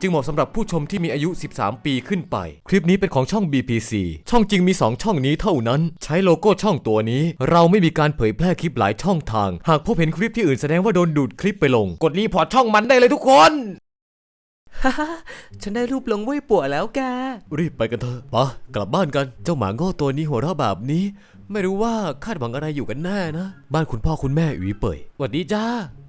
จึงเหมาะสำหรับผู้ชมที่มีอายุ 13 ปีขึ้นไป คลิปนี้เป็นของช่อง BPC ช่องจริงมี 2 ช่องนี้เท่านั้น ใช้โลโก้ช่องตัวนี้ เราไม่มีการเผยแพร่คลิปหลายช่องทาง หากพบเห็นคลิปที่อื่นแสดงว่าโดนดูดคลิปไปลง กดรีพอร์ตช่องมันได้เลยทุกคนฮ่าฮ่าฉันได้รูปลงเว้ยปัวแล้วแก รีบไปกันเถอะปะกลับบ้านกัน เจ้าหมาโง่ตัวนี้หัวเราะแบบนี้ ไม่รู้ว่าคาดหวังอะไรอยู่กันแน่นะ บ้านคุณพ่อคุณแม่อุ๋ยเป่ยสวัสดีจ้า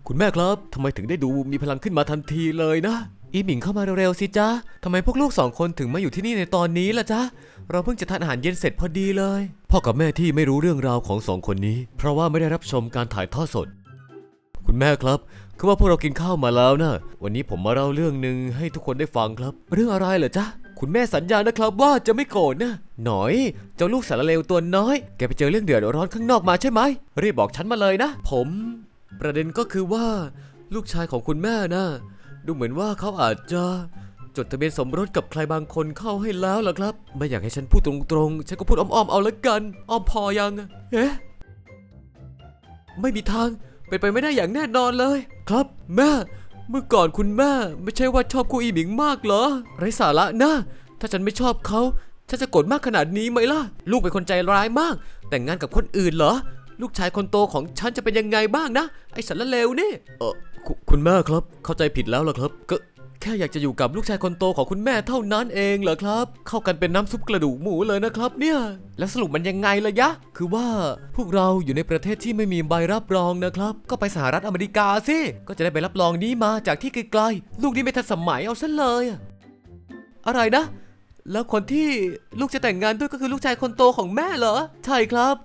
คุณแม่ครับทำไมถึงได้ดูมีพลังขึ้นมาทันทีเลยนะ อีหมิงเข้ามาเร็วๆสิจ้าทำไมพวกลูกสองคนถึงมาอยู่ที่นี่ในตอนนี้ล่ะจ๊ะ เราเพิ่งจะทานอาหารเย็นเสร็จพอดีเลย พ่อกับแม่ที่ไม่รู้เรื่องราวของสองคนนี้ เพราะว่าไม่ได้รับชมการถ่ายทอดสด คุณแม่ครับคือว่าพวกเรากินข้าวมาแล้วนะ วันนี้ผมมาเล่าเรื่องหนึ่งให้ทุกคนได้ฟังครับ เรื่องอะไรเหรอจ๊ะ คุณแม่สัญญานะครับว่าจะไม่โกรธนะ หน่อย เจ้าลูกสารเลวตัวน้อย แกไปเจอเรื่องเดือดร้อนข้างนอกมาใช่ไหม รีบบอกฉันมาเลยนะ ผม ประเด็นก็คือว่า ลูกชายของคุณแม่นะ ดูเหมือนว่าเขาอาจจะจดทะเบียนสมรสกับใครบางคนเข้าให้แล้วล่ะครับ ไม่อยากให้ฉันพูดตรงๆ ฉันก็พูดอ้อมๆเอาละกัน อ้อมพอยังเอ๊ะไม่มีทางเป็นไปไม่ได้อย่างแน่นอนเลย ครับแม่ เมื่อก่อนคุณแม่ไม่ใช่ว่าชอบกูอีหมิงมากเหรอไร้สาระนะถ้าฉันไม่ชอบเขาฉันจะโกรธมากขนาดนี้ไหมล่ะ ลูกเป็นคนใจร้ายมาก แต่งงานกับคนอื่นเหรอ ลูกชายคนโตของฉันจะเป็นยังไงบ้างนะ ไอ้สารเลวนี่เออ คุคุณแม่ครับ เข้าใจผิดแล้วล่ะครับ ก็แค่อยากจะอยู่กับลูกชายคนโตของคุณแม่เท่านั้นเองเหรอครับ เข้ากันเป็นน้ำซุปกระดูกหมูเลยนะครับ เนี่ย แล้วสรุปมันยังไงล่ะยะ คือว่าพวกเราอยู่ในประเทศที่ไม่มีใบรับรองนะครับ ก็ไปสหรัฐอเมริกาสิ ก็จะได้ใบรับรองนี้มาจากที่ไกลๆ ลูกนี่ไม่ทันสมัยเอาซะเลย อะไรนะ แล้วคนที่ลูกจะแต่งงานด้วยก็คือลูกชายคนโตของแม่เหรอ ใช่ครับ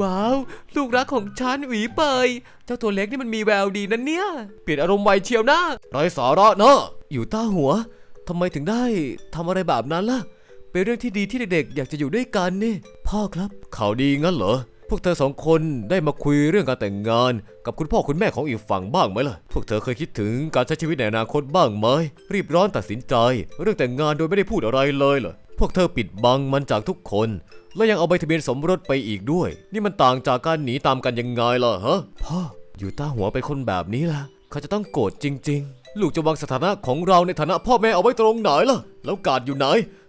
ว้าว ลูกรักของฉันหวีเปย เจ้าตัวเล็กนี่มันมีแววดีนะเนี่ย เปลี่ยนอารมณ์ไวเชียวนะไรสาระเนอะอยู่ใต้หัวทำไมถึงได้ทำอะไรแบบนั้นล่ะ เป็นเรื่องที่ดีที่เด็กๆอยากจะอยู่ด้วยกันนี่ พ่อครับข่าวดีงั้นเหรอพ วกเธอสองคนได้มาคุยเรื่องการแต่งงาน กับคุณพ่อคุณแม่ของอีกฝั่งบ้างไหมล่ะ พวกเธอเคยคิดถึงการใช้ชีวิตในอนาคตบ้างไหม รีบร้อนตัดสินใจ เรื่องแต่งงานโดยไม่ได้พูดอะไรเลยเหรอ พวกเธอปิดบังมันจากทุกคน แล้วยังเอาใบทะเบียนสมรสไปอีกด้วย นี่มันต่างจากการหนีตามกันยังไงล่ะฮะ พ่อ อยู่ต้าหัวเป็นคนแบบนี้ล่ะ เขาจะต้องโกรธจริง ๆ ลูกจะวางสถานะของเราในฐานะพ่อแม่เอาไว้ตรงไหนล่ะ แล้วกาดอยู่ไหน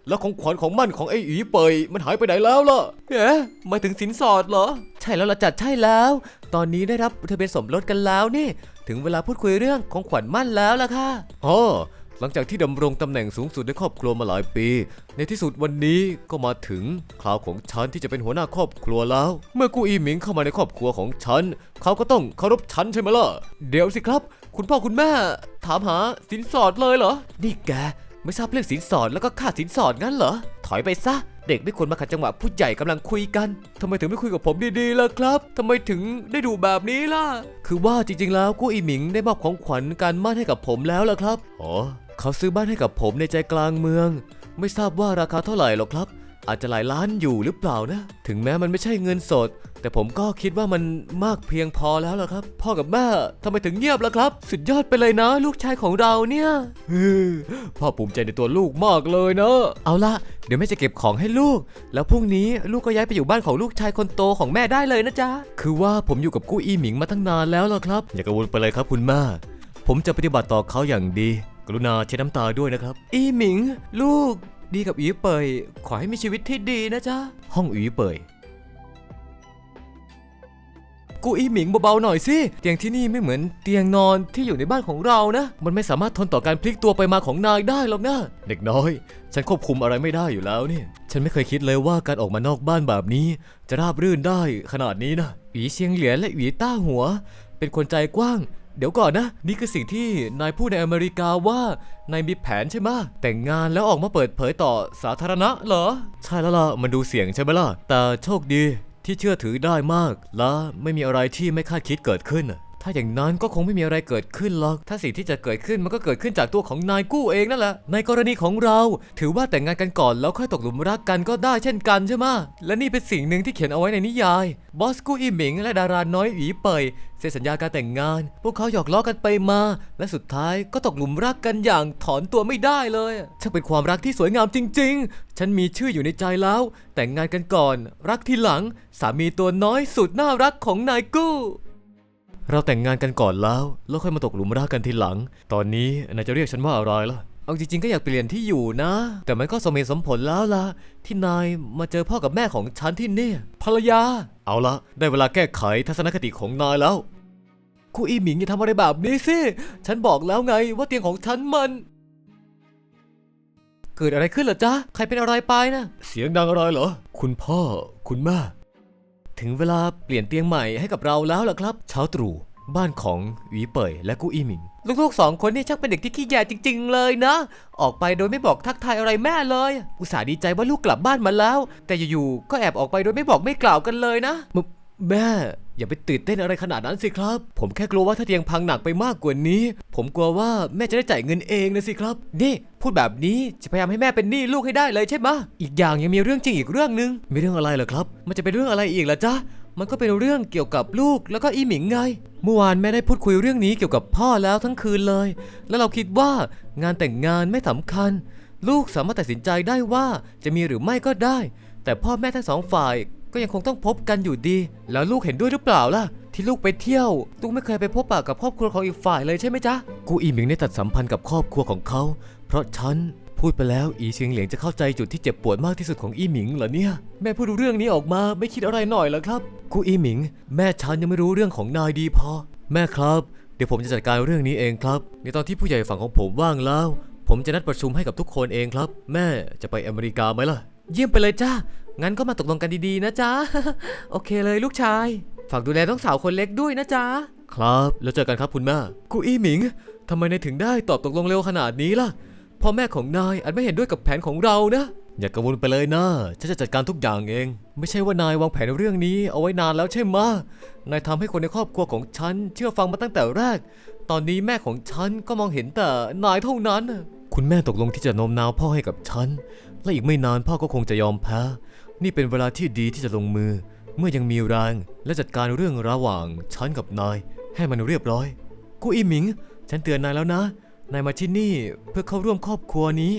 แล้วของขวัญของมั่นของไอ้อีเปยมันหายไปไหนแล้วล่ะเอ๊ะหมายถึงสินสอดเหรอ ใช่แล้วล่ะจัดใช่แล้ว ตอนนี้ได้รับทะเบียนสมรสกันแล้วนี่ ถึงเวลาพูดคุยเรื่องของขวัญมั่นแล้วล่ะค่ะอ๋อหลังจากที่ดำรงตำแหน่งสูงสุดในครอบครัวมาหลายปี ในที่สุดวันนี้ก็มาถึงคราวของฉันที่จะเป็นหัวหน้าครอบครัวแล้ว เมื่อกูอีหมิงเข้ามาในครอบครัวของฉัน เขาก็ต้องเคารพฉันใช่ไหมล่ะ เดี๋ยวสิครับ คุณพ่อคุณแม่ ถามหาสินสอดเลยเหรอ นี่แก ไม่ทราบเรื่องสินสอดแล้วก็ค่าสินสอดงั้นเหรอ ถอยไปซะ เด็กไม่ควรมาขัดจังหวะผู้ใหญ่กำลังคุยกันทำไมถึงไม่คุยกับผมดีๆล่ะครับทำไมถึงได้ดูแบบนี้ล่ะ คือว่าจริงๆแล้วกู้อีหมิงได้มอบของขวัญการมั่นให้กับผมแล้วล่ะครับ อ๋อ เขาซื้อบ้านให้กับผมในใจกลางเมือง ไม่ทราบว่าราคาเท่าไหร่หรอกครับ อาจจะหลายล้านอยู่หรือเปล่านะ ถึงแม้มันไม่ใช่เงินสด แต่ผมก็คิดว่ามันมากเพียงพอแล้วล่ะครับ พ่อกับแม่ทำไมถึงเงียบล่ะครับ สุดยอดไปเลยนะ ลูกชายของเราเนี่ยพ่อภูมิใจในตัวลูกมากเลยนะ เอาละเดี๋ยวแม่จะเก็บของให้ลูก แล้วพรุ่งนี้ลูกก็ย้ายไปอยู่บ้านของลูกชายคนโตของแม่ได้เลยนะจ๊ะ คือว่าผมอยู่กับกู้อีหมิงมาตั้งนานแล้วล่ะครับ อย่ากังวลไปเลยครับคุณแม่ ผมจะปฏิบัติต่อเขาอย่างดี กรุณาเช็ดน้ำตาด้วยนะครับ อีหมิง ลูก ดีกับอีเปยขอให้มีชีวิตที่ดีนะจ๊ะ ห้องอีเปย กูอีหมิงเบาๆหน่อยสิเตียงที่นี่ไม่เหมือนเตียงนอนที่อยู่ในบ้านของเรานะ มันไม่สามารถทนต่อการพลิกตัวไปมาของนายได้หรอกนะ เด็กน้อย ฉันควบคุมอะไรไม่ได้อยู่แล้วเนี่ย ฉันไม่เคยคิดเลยว่าการออกมานอกบ้านแบบนี้ จะราบรื่นได้ขนาดนี้นะหวีเชียงเหลียนและหวีต้าหัว เป็นคนใจกว้าง เดี๋ยวก่อนนะ นี่คือสิ่งที่นายพูดในอเมริกาว่านายมีแผนใช่ไหมแต่งงานแล้วออกมาเปิดเผยต่อสาธารณะเหรอ ใช่แล้วล่ะมันดูเสี่ยงใช่ไหมล่ะ แต่โชคดีที่เชื่อถือได้มาก และไม่มีอะไรที่ไม่คาดคิดเกิดขึ้น ถ้าอย่างนั้นก็คงไม่มีอะไรเกิดขึ้นหรอก ถ้าสิ่งที่จะเกิดขึ้นมันก็เกิดขึ้นจากตัวของนายกู้เองนั่นแหละ ในกรณีของเรา ถือว่าแต่งงานกันก่อนแล้วค่อยตกหลุมรักกันก็ได้เช่นกันใช่ไหมและนี่เป็นสิ่งหนึ่งที่เขียนเอาไว้ในนิยาย บอสกู้อีหมิงและดาราน้อยหวีเปยเซ็นสัญญาการแต่งงาน พวกเขาหยอกล้อกันไปมา และสุดท้ายก็ตกหลุมรักกันอย่างถอนตัวไม่ได้เลยช่างเป็นความรักที่สวยงามจริง ๆ ฉันมีชื่ออยู่ในใจแล้ว แต่งงานกันก่อน รักทีหลัง สามีตัวน้อยสุดน่ารักของนายกู้ เราแต่งงานกันก่อนแล้ว แล้วค่อยมาตกหลุมรักกันทีหลัง ตอนนี้นายจะเรียกฉันว่าอะไรล่ะ เอาจริงๆก็อยากเปลี่ยนที่อยู่นะ แต่มันก็สมเหตุสมผลแล้วล่ะ ที่นายมาเจอพ่อกับแม่ของฉันที่เนี่ยภรรยา เอาละได้เวลาแก้ไขทัศนคติของนายแล้วกูอีหมิงอย่าทำอะไรแบบนี้สิ ฉันบอกแล้วไงว่าเตียงของฉันมัน เกิดอะไรขึ้นเหรอจ๊ะ ใครเป็นอะไรไปนะ เสียงดังอะไรเหรอ คุณพ่อ คุณแม่ ถึงเวลาเปลี่ยนเตียงใหม่ให้กับเราแล้วล่ะครับเช้าตรู่บ้านของหวีเป่ยและกู้อี้หมิง ลูกๆสองคนนี่ช่างเป็นเด็กที่ขี้แยจริง ๆ เลยนะ ออกไปโดยไม่บอกทักทายอะไรแม่เลย อุตส่าห์ดีใจว่าลูกกลับบ้านมาแล้ว แต่อยู่ๆก็แอบออกไปโดยไม่บอกไม่กล่าวกันเลยนะ แม่ อย่าไปตื่นเต้นอะไรขนาดนั้นสิครับ ผมแค่กลัวว่าถ้าเตียงพังหนักไปมากกว่านี้ ผมกลัวว่าแม่จะได้จ่ายเงินเองนะสิครับ นี่พูดแบบนี้จะพยายามให้แม่เป็นหนี้ลูกให้ได้เลยใช่ไหมอีกอย่างยังมีเรื่องจริงอีกเรื่องหนึง มีเรื่องอะไรเหรอครับ มันจะเป็นเรื่องอะไรอีกล่ะจ๊ะ มันก็เป็นเรื่องเกี่ยวกับลูกแล้วก็อีหมิงไง เมื่อวานแม่ได้พูดคุยเรื่องนี้เกี่ยวกับพ่อแล้วทั้งคืนเลย แล้วเราคิดว่างานแต่งงานไม่สำคัญ ลูกสามารถตัดสินใจได้ว่าจะมีหรือไม่ก็ได้ แต่พ่อแม่ทั้งสองฝ่าย ก็ยังคงต้องพบกันอยู่ดี แล้วลูกเห็นด้วยหรือเปล่าล่ะ ที่ลูกไปเที่ยวลูกไม่เคยไปพบปะกับครอบครัวของอีกฝ่ายเลยใช่ไหมจ๊ะกูอีหมิงได้ตัดสัมพันธ์กับครอบครัวของเขา เพราะฉันพูดไปแล้วอีเชียงเหลียงจะเข้าใจจุดที่เจ็บปวดมากที่สุดของอีหมิงเหรอเนี่ย แม่พูดเรื่องนี้ออกมาไม่คิดอะไรหน่อยเหรอครับกูอีหมิง แม่ฉันยังไม่รู้เรื่องของนายดีพอ แม่ครับ เดี๋ยวผมจะจัดการเรื่องนี้เองครับ ในตอนที่ผู้ใหญ่ฝั่งของผมว่างแล้ว ผมจะนัดประชุมให้กับทุกคนเองครับ แม่จะไปอเมริกาไหมล่ะ เยี่ยมไปเลยจ้า งั้นก็มาตกลงกันดีๆนะจ๊ะ โอเคเลยลูกชาย ฝากดูแลต้องสาวคนเล็กด้วยนะจ๊ะ ครับ แล้วเจอกันครับคุณแม่กูอี้หมิงทำไมนายถึงได้ตอบตกลงเร็วขนาดนี้ล่ะ พ่อแม่ของนายอาจไม่เห็นด้วยกับแผนของเรานะ อย่ากังวลไปเลยนะ ฉันจะจัดการทุกอย่างเอง ไม่ใช่ว่านาย วางแผนเรื่องนี้เอาไว้นานแล้วใช่ไหมะนายทำให้คนในครอบครัวของฉันเชื่อฟังมาตั้งแต่แรก ตอนนี้แม่ของฉันก็มองเห็นแต่นายเท่านั้น คุณแม่ตกลงที่จะโน้มน้าวพ่อให้กับฉัน และอีกไม่นานพ่อก็คงจะยอมแพ้ นี่เป็นเวลาที่ดีที่จะลงมือ เมื่อยังมีแรงและจัดการเรื่องระหว่างฉันกับนาย ให้มันเรียบร้อย กูอีหมิง ฉันเตือนนายแล้วนะ นายมาที่นี่เพื่อเข้าร่วมครอบครัวนี้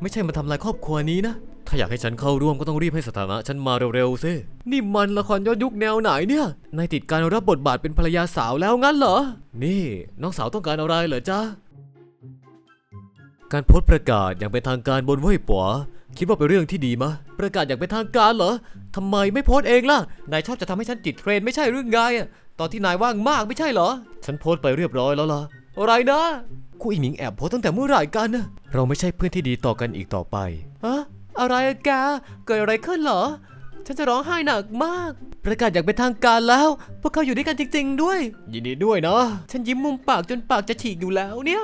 ไม่ใช่มาทำลายครอบครัวนี้นะ ถ้าอยากให้ฉันเข้าร่วมก็ต้องรีบให้สถานะฉันมาเร็วๆสินี่มันละครย้อนยุคแนวไหนเนี่ย นายติดการรับบทบาทเป็นภรรยาสาวแล้วงั้นเหรอ นี่น้องสาวต้องการอะไรเหรอจ๊ะ การโพสต์ประกาศอย่างเป็นทางการบนเว่ยป๋ว คิดว่าเป็นเรื่องที่ดีมะ ประกาศอย่างเป็นทางการเหรอทำไมไม่โพสต์เองล่ะ นายชอบจะทำให้ฉันติดเทรนด์ไม่ใช่หรือไงอะตอนที่นายว่างมากไม่ใช่เหรอ ฉันโพสต์ไปเรียบร้อยแล้วล่ะ อะไรนะกูอีหมิงแอบโพสต์ตั้งแต่เมื่อไหร่กันน่ะเราไม่ใช่เพื่อนที่ดีต่อกันอีกต่อไปอะอะไรอะแก เกิดอะไรขึ้นเหรอ ฉันจะร้องไห้หนักมาก ประกาศอย่างเป็นทางการแล้ว พวกเขาอยู่ด้วยกันจริง ๆ ด้วย ยินดีด้วยนะ ฉันยิ้มมุมปากจนปากจะฉีกอยู่แล้วเนี่ย